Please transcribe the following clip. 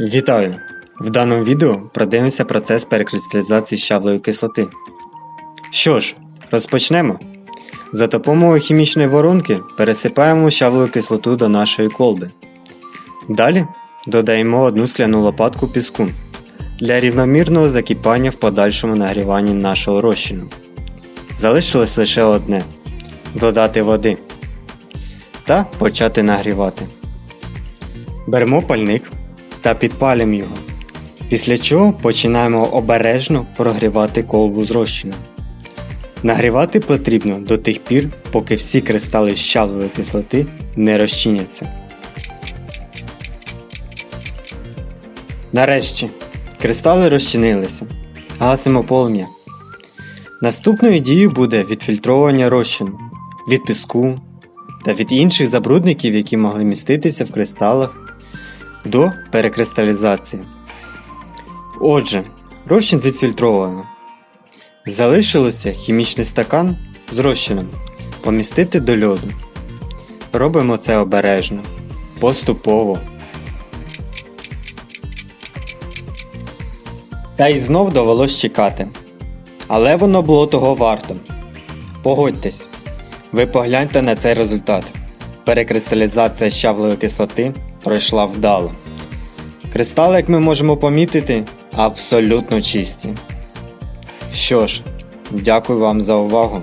Вітаю! В даному відео продивимося процес перекристалізації щавлої кислоти. Що ж, розпочнемо. За допомогою хімічної воронки пересипаємо щавлову кислоту до нашої колби. Далі додаємо одну скляну лопатку піску для рівномірного закипання в подальшому нагріванні нашого розчину. Залишилось лише одне додати води та почати нагрівати. Беремо пальник та підпалимо його. Після чого починаємо обережно прогрівати колбу з розчином. Нагрівати потрібно до тих пір, поки всі кристали щавлової кислоти не розчиняться. Нарешті кристали розчинилися. Гасимо полум'я. Наступною дією буде відфільтровування розчину від піску та від інших забрудників, які могли міститися в кристалах до перекристалізації. Отже, розчин відфільтровано. Залишилося хімічний стакан з розчином помістити до льоду. Робимо це обережно, поступово. Та й знов довелось чекати. Але воно було того варто. Погодьтесь, ви погляньте на цей результат. Перекристалізація щавлової кислоти пройшла вдало. Кристали, як ми можемо помітити, абсолютно чисті. Що ж, дякую вам за увагу.